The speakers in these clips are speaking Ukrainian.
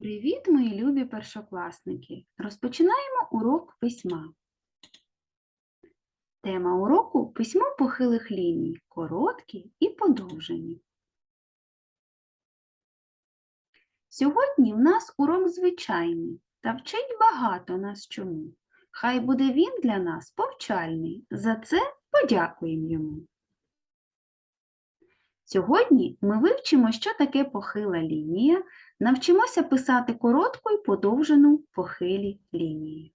Привіт, мої любі першокласники! Розпочинаємо урок письма. Тема уроку письмо похилих ліній, короткі і подовжені. Сьогодні в нас урок звичайний та вчить багато нас чому. Хай буде він для нас повчальний. За це подякуємо йому. Сьогодні ми вивчимо, що таке похила лінія, навчимося писати коротку і подовжену похилі лінії.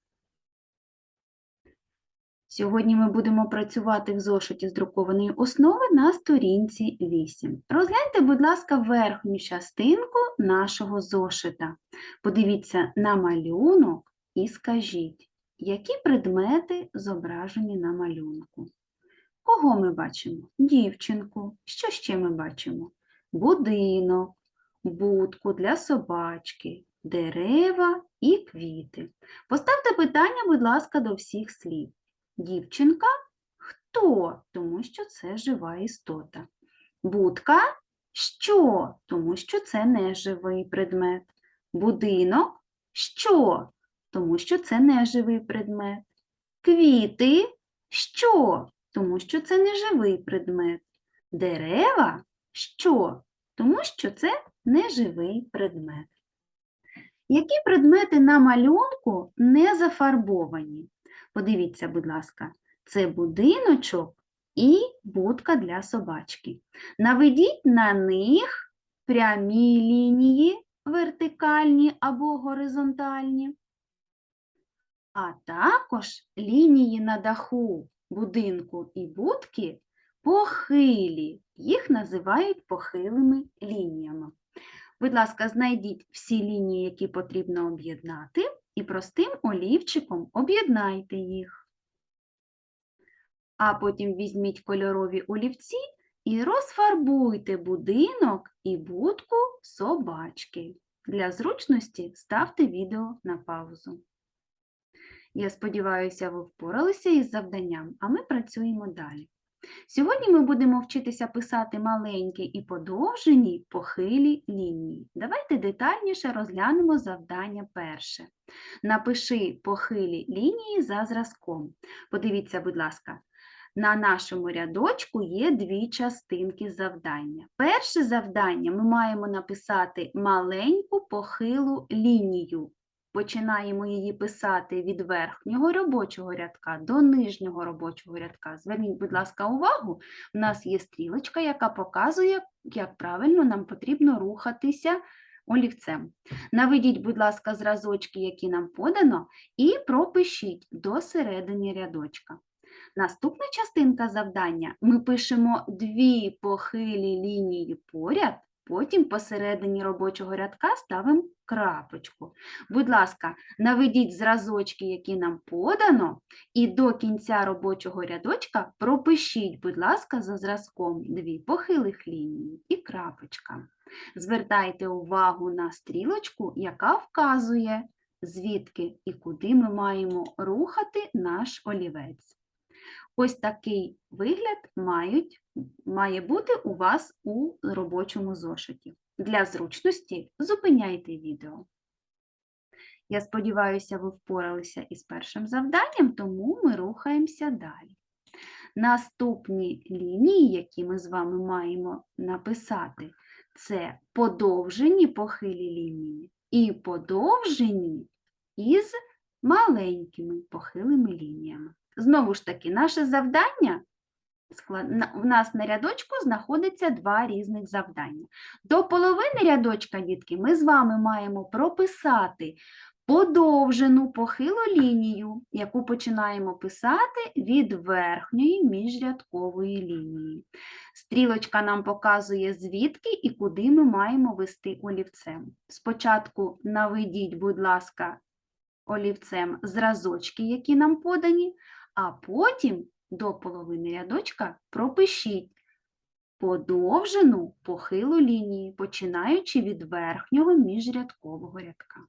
Сьогодні ми будемо працювати в зошиті з друкованої основи на сторінці 8. Розгляньте, будь ласка, верхню частинку нашого зошита. Подивіться на малюнок і скажіть, які предмети зображені на малюнку. Кого ми бачимо? Дівчинку. Що ще ми бачимо? Будинок, будку для собачки, дерева і квіти. Поставте питання, будь ласка, до всіх слів. Дівчинка хто? Тому що це жива істота. Будка що? Тому що це не живий предмет. Будинок що? Тому що це не живий предмет. Квіти що? Тому що це не живий предмет. Дерева що? Тому що це неживий предмет. Які предмети на малюнку не зафарбовані? Подивіться, будь ласка, це будиночок і будка для собачки. Наведіть на них прямі лінії, вертикальні або горизонтальні, а також лінії на даху будинку і будки похилі. Їх називають похилими лініями. Будь ласка, знайдіть всі лінії, які потрібно об'єднати, і простим олівчиком об'єднайте їх. А потім візьміть кольорові олівці і розфарбуйте будинок і будку собачки. Для зручності ставте відео на паузу. Я сподіваюся, ви впоралися із завданням, а ми працюємо далі. Сьогодні ми будемо вчитися писати маленькі і подовжені похилі лінії. Давайте детальніше розглянемо завдання перше. Напиши похилі лінії за зразком. Подивіться, будь ласка, на нашому рядочку є дві частинки завдання. Перше завдання ми маємо написати маленьку похилу лінію. Починаємо її писати від верхнього робочого рядка до нижнього робочого рядка. Зверніть, будь ласка, увагу, у нас є стрілочка, яка показує, як правильно нам потрібно рухатися олівцем. Наведіть, будь ласка, зразочки, які нам подано, і пропишіть до середини рядочка. Наступна частинка завдання ми пишемо дві похилі лінії поряд, потім посередині робочого рядка ставимо крапочку. Будь ласка, наведіть зразочки, які нам подано, і до кінця робочого рядочка пропишіть, будь ласка, за зразком дві похилих лінії і крапочка. Звертайте увагу на стрілочку, яка вказує, звідки і куди ми маємо рухати наш олівець. Ось такий вигляд мають, має бути у вас у робочому зошиті. Для зручності зупиняйте відео. Я сподіваюся, ви впоралися із першим завданням, тому ми рухаємося далі. Наступні лінії, які ми з вами маємо написати, це подовжені похилі лінії і подовжені із маленькими похилими лініями. Знову ж таки, наше завдання в нас на рядочку знаходиться два різних завдання. До половини рядочка, дітки, ми з вами маємо прописати подовжену похилу лінію, яку починаємо писати від верхньої міжрядкової лінії. Стрілочка нам показує, звідки і куди ми маємо вести олівцем. Спочатку наведіть, будь ласка, олівцем зразочки, які нам подані, а потім до половини рядочка пропишіть подовжену похилу лінію, починаючи від верхнього міжрядкового рядка.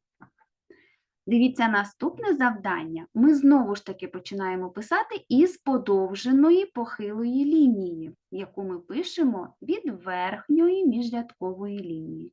Дивіться наступне завдання. Ми знову ж таки починаємо писати із подовженої похилої лінії, яку ми пишемо від верхньої міжрядкової лінії.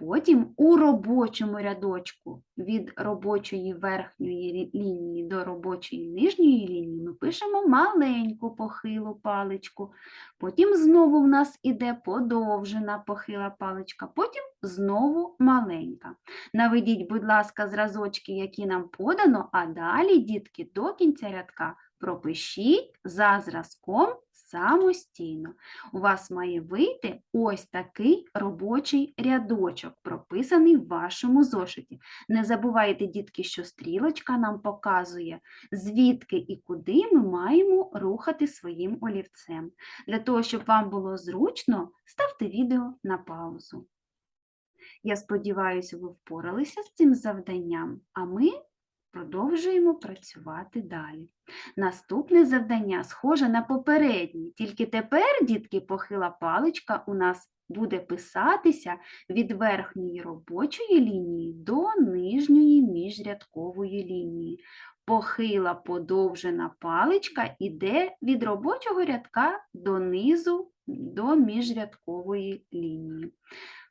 Потім у робочому рядочку від робочої верхньої лінії до робочої нижньої лінії ми пишемо маленьку похилу паличку. Потім знову в нас іде подовжена похила паличка, потім знову маленька. Наведіть, будь ласка, зразочки, які нам подано, а далі, дітки, до кінця рядка пропишіть за зразком самостійно. У вас має вийти ось такий робочий рядочок, прописаний в вашому зошиті. Не забувайте, дітки, що стрілочка нам показує, звідки і куди ми маємо рухати своїм олівцем. Для того, щоб вам було зручно, ставте відео на паузу. Я сподіваюся, ви впоралися з цим завданням, а ми продовжуємо працювати далі. Наступне завдання схоже на попереднє, тільки тепер, дітки, похила паличка у нас буде писатися від верхньої робочої лінії до нижньої міжрядкової лінії. Похила подовжена паличка іде від робочого рядка до низу до міжрядкової лінії.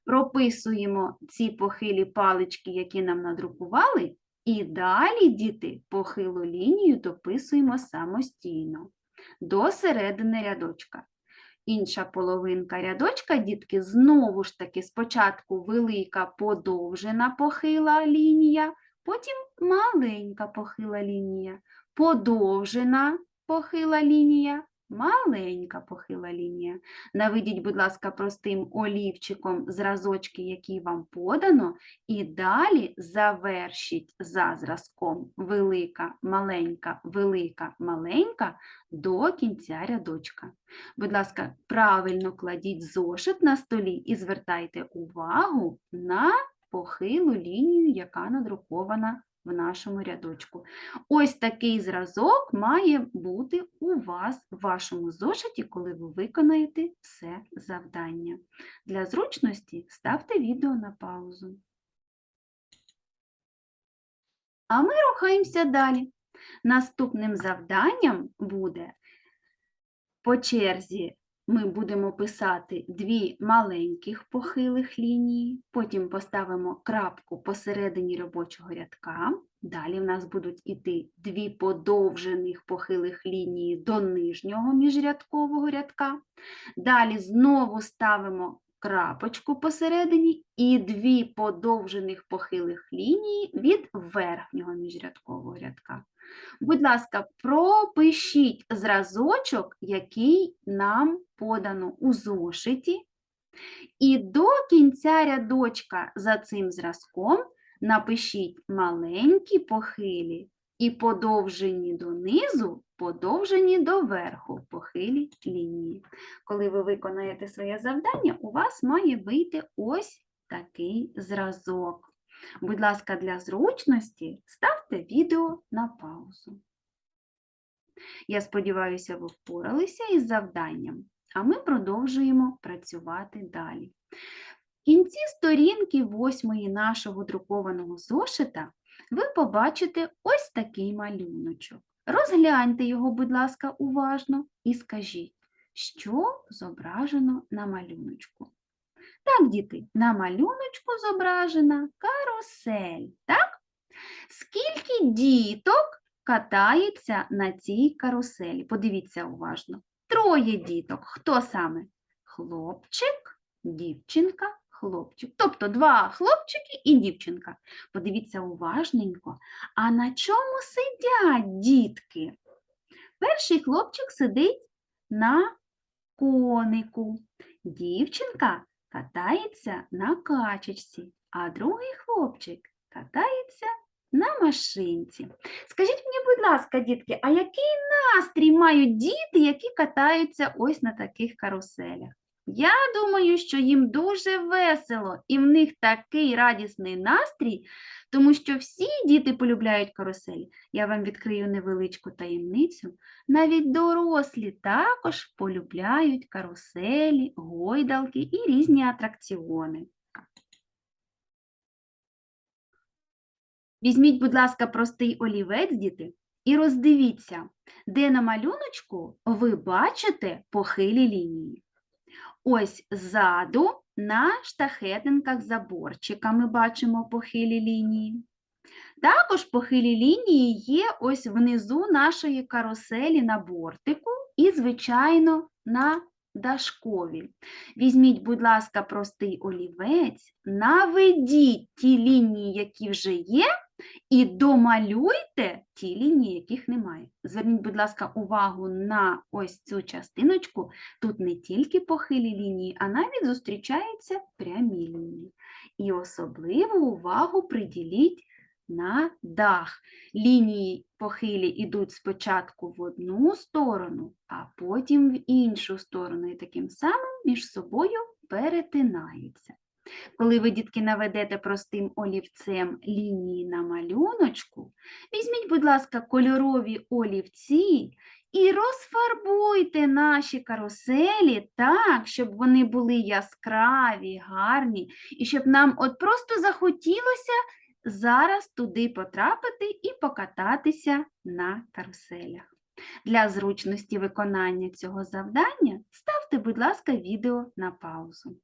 Прописуємо ці похилі палички, які нам надрукували, і далі, діти, похилу лінію дописуємо самостійно до середини рядочка. Інша половинка рядочка, дітки, знову ж таки спочатку велика подовжена похила лінія, потім маленька похила лінія, подовжена похила лінія, маленька похила лінія. Наведіть, будь ласка, простим олівчиком зразочки, які вам подано, і далі завершіть за зразком велика, маленька, велика, маленька до кінця рядочка. Будь ласка, правильно кладіть зошит на столі і звертайте увагу на похилу лінію, яка надрукована в нашому рядочку. Ось такий зразок має бути у вас в вашому зошиті, коли ви виконаєте все завдання. Для зручності ставте відео на паузу. А ми рухаємося далі. Наступним завданням буде по черзі ми будемо писати дві маленьких похилих лінії, потім поставимо крапку посередині робочого рядка. Далі в нас будуть іти дві подовжених похилих лінії до нижнього міжрядкового рядка. Далі знову ставимо крапочку посередині і дві подовжених похилих лінії від верхнього міжрядкового рядка. Будь ласка, пропишіть зразочок, який нам подано у зошиті, і до кінця рядочка за цим зразком напишіть маленькі похилі і подовжені донизу, подовжені до верху похилі лінії. Коли ви виконаєте своє завдання, у вас має вийти ось такий зразок. Будь ласка, для зручності ставте відео на паузу. Я сподіваюся, ви впоралися із завданням, а ми продовжуємо працювати далі. В кінці сторінки восьмої нашого друкованого зошита ви побачите ось такий малюночок. Розгляньте його, будь ласка, уважно і скажіть, що зображено на малюночку. Так, діти, на малюночку зображена карусель, так? Скільки діток катається на цій каруселі? Подивіться уважно. Троє діток. Хто саме? Хлопчик, дівчинка, хлопчик. Тобто два хлопчики і дівчинка. Подивіться уважненько. А на чому сидять дітки? Перший хлопчик сидить на конику. Дівчинка катається на качечці, а другий хлопчик катається на машинці. Скажіть мені, будь ласка, дітки, а який настрій мають діти, які катаються ось на таких каруселях? Я думаю, що їм дуже весело, і в них такий радісний настрій, тому що всі діти полюбляють каруселі. Я вам відкрию невеличку таємницю. Навіть дорослі також полюбляють каруселі, гойдалки і різні атракціони. Візьміть, будь ласка, простий олівець, діти, і роздивіться, де на малюночку ви бачите похилі лінії. Ось ззаду на штахетинках заборчика ми бачимо похилі лінії. Також похилі лінії є ось внизу нашої каруселі на бортику і, звичайно, на дашкові. Візьміть, будь ласка, простий олівець, наведіть ті лінії, які вже є, і домалюйте ті лінії, яких немає. Зверніть, будь ласка, увагу на ось цю частиночку. Тут не тільки похилі лінії, а навіть зустрічаються прямі лінії. І особливу увагу приділіть на дах. Лінії похилі йдуть спочатку в одну сторону, а потім в іншу сторону, і таким самим між собою перетинаються. Коли ви, дітки, наведете простим олівцем лінії на малюночку, візьміть, будь ласка, кольорові олівці і розфарбуйте наші каруселі так, щоб вони були яскраві, гарні, і щоб нам от просто захотілося зараз туди потрапити і покататися на каруселях. Для зручності виконання цього завдання ставте, будь ласка, відео на паузу.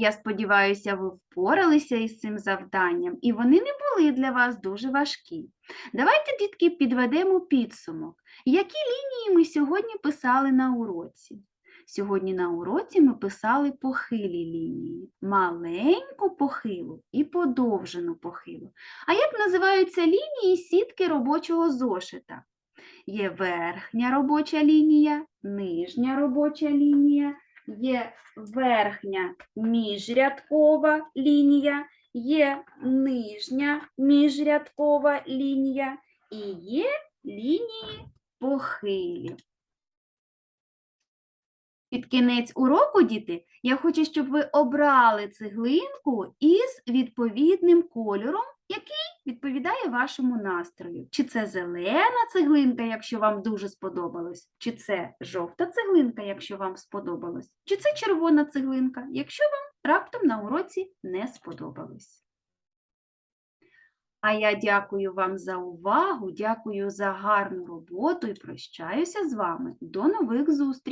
Я сподіваюся, ви впоралися із цим завданням, і вони не були для вас дуже важкі. Давайте, дітки, підведемо підсумок. Які лінії ми сьогодні писали на уроці? Сьогодні на уроці ми писали похилі лінії, маленьку похилу і подовжену похилу. А як називаються лінії сітки робочого зошита? Є верхня робоча лінія, нижня робоча лінія, є верхня міжрядкова лінія, є нижня міжрядкова лінія і є лінії похилі. Під кінець уроку, діти, я хочу, щоб ви обрали цеглинку із відповідним кольором, який відповідає вашому настрою. Чи це зелена цеглинка, якщо вам дуже сподобалось, чи це жовта цеглинка, якщо вам сподобалось, чи це червона цеглинка, якщо вам раптом на уроці не сподобалось. А я дякую вам за увагу, дякую за гарну роботу і прощаюся з вами. До нових зустрічей!